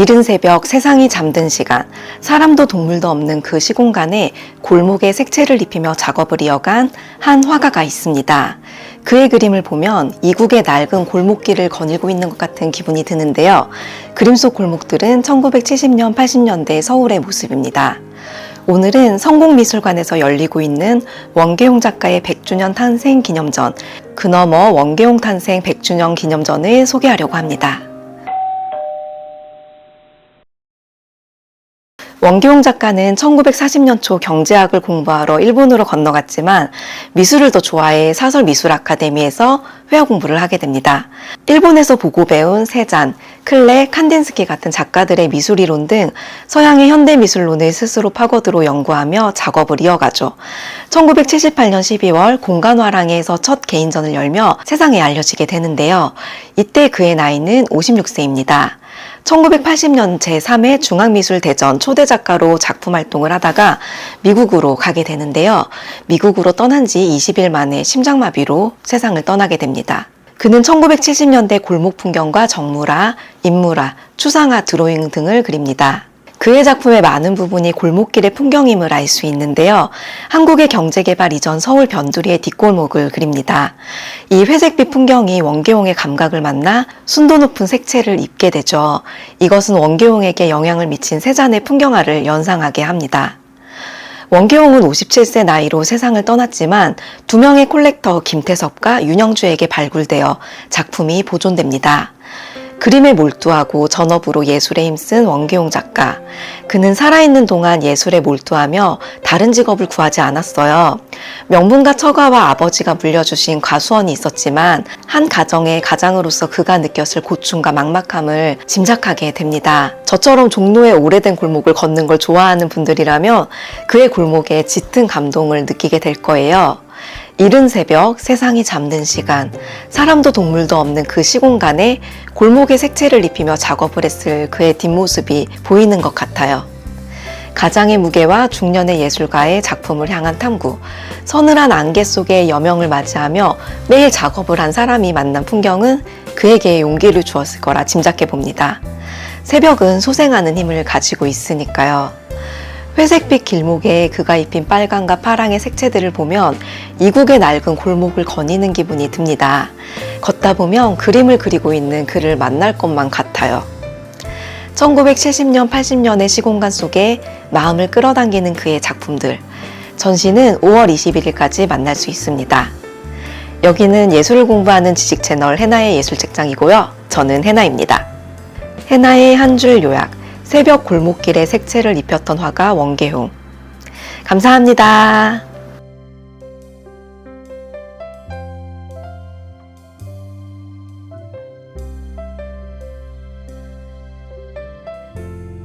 이른 새벽 세상이 잠든 시간, 사람도 동물도 없는 그 시공간에 골목에 색채를 입히며 작업을 이어간 한 화가가 있습니다. 그의 그림을 보면 이국의 낡은 골목길을 거닐고 있는 것 같은 기분이 드는데요. 그림 속 골목들은 1970년, 80년대 서울의 모습입니다. 오늘은 성공미술관에서 열리고 있는 원계용 작가의 100주년 탄생 기념전, 그 너머 원계용 탄생 100주년 기념전을 소개하려고 합니다. 원기홍 작가는 1940년 초 경제학을 공부하러 일본으로 건너갔지만 미술을 더 좋아해 사설 미술 아카데미에서 회화 공부를 하게 됩니다. 일본에서 보고 배운 세잔, 클레, 칸딘스키 같은 작가들의 미술 이론 등 서양의 현대 미술론을 스스로 파고들어 연구하며 작업을 이어가죠. 1978년 12월 공간화랑에서 첫 개인전을 열며 세상에 알려지게 되는데요. 이때 그의 나이는 56세입니다. 1980년 제3회 중앙미술대전 초대 작가로 작품 활동을 하다가 미국으로 가게 되는데요. 미국으로 떠난 지 20일 만에 심장마비로 세상을 떠나게 됩니다. 그는 1970년대 골목 풍경과 정물화, 인물화, 추상화 드로잉 등을 그립니다. 그의 작품의 많은 부분이 골목길의 풍경임을 알 수 있는데요. 한국의 경제개발 이전 서울 변두리의 뒷골목을 그립니다. 이 회색빛 풍경이 원계홍의 감각을 만나 순도 높은 색채를 입게 되죠. 이것은 원계홍에게 영향을 미친 세잔의 풍경화를 연상하게 합니다. 원계홍은 57세 나이로 세상을 떠났지만 두 명의 콜렉터 김태섭과 윤영주에게 발굴되어 작품이 보존됩니다. 그림에 몰두하고 전업으로 예술에 힘쓴 원계용 작가. 그는 살아있는 동안 예술에 몰두하며 다른 직업을 구하지 않았어요. 명분과 처가와 아버지가 물려주신 과수원이 있었지만 한 가정의 가장으로서 그가 느꼈을 고충과 막막함을 짐작하게 됩니다. 저처럼 종로의 오래된 골목을 걷는 걸 좋아하는 분들이라면 그의 골목에 짙은 감동을 느끼게 될 거예요. 이른 새벽 세상이 잠든 시간 사람도 동물도 없는 그 시공간에 골목에 색채를 입히며 작업을 했을 그의 뒷모습이 보이는 것 같아요. 가장의 무게와 중년의 예술가의 작품을 향한 탐구, 서늘한 안개 속의 여명을 맞이하며 매일 작업을 한 사람이 만난 풍경은 그에게 용기를 주었을 거라 짐작해 봅니다. 새벽은 소생하는 힘을 가지고 있으니까요. 회색빛 길목에 그가 입힌 빨강과 파랑의 색채들을 보면 이국의 낡은 골목을 거니는 기분이 듭니다. 걷다 보면 그림을 그리고 있는 그를 만날 것만 같아요. 1970년, 80년의 시공간 속에 마음을 끌어당기는 그의 작품들. 전시는 5월 21일까지 만날 수 있습니다. 여기는 예술을 공부하는 지식 채널 해나의 예술책장이고요. 저는 해나입니다. 해나의 한 줄 요약. 새벽 골목길에 색채를 입혔던 화가 원계홍. 감사합니다.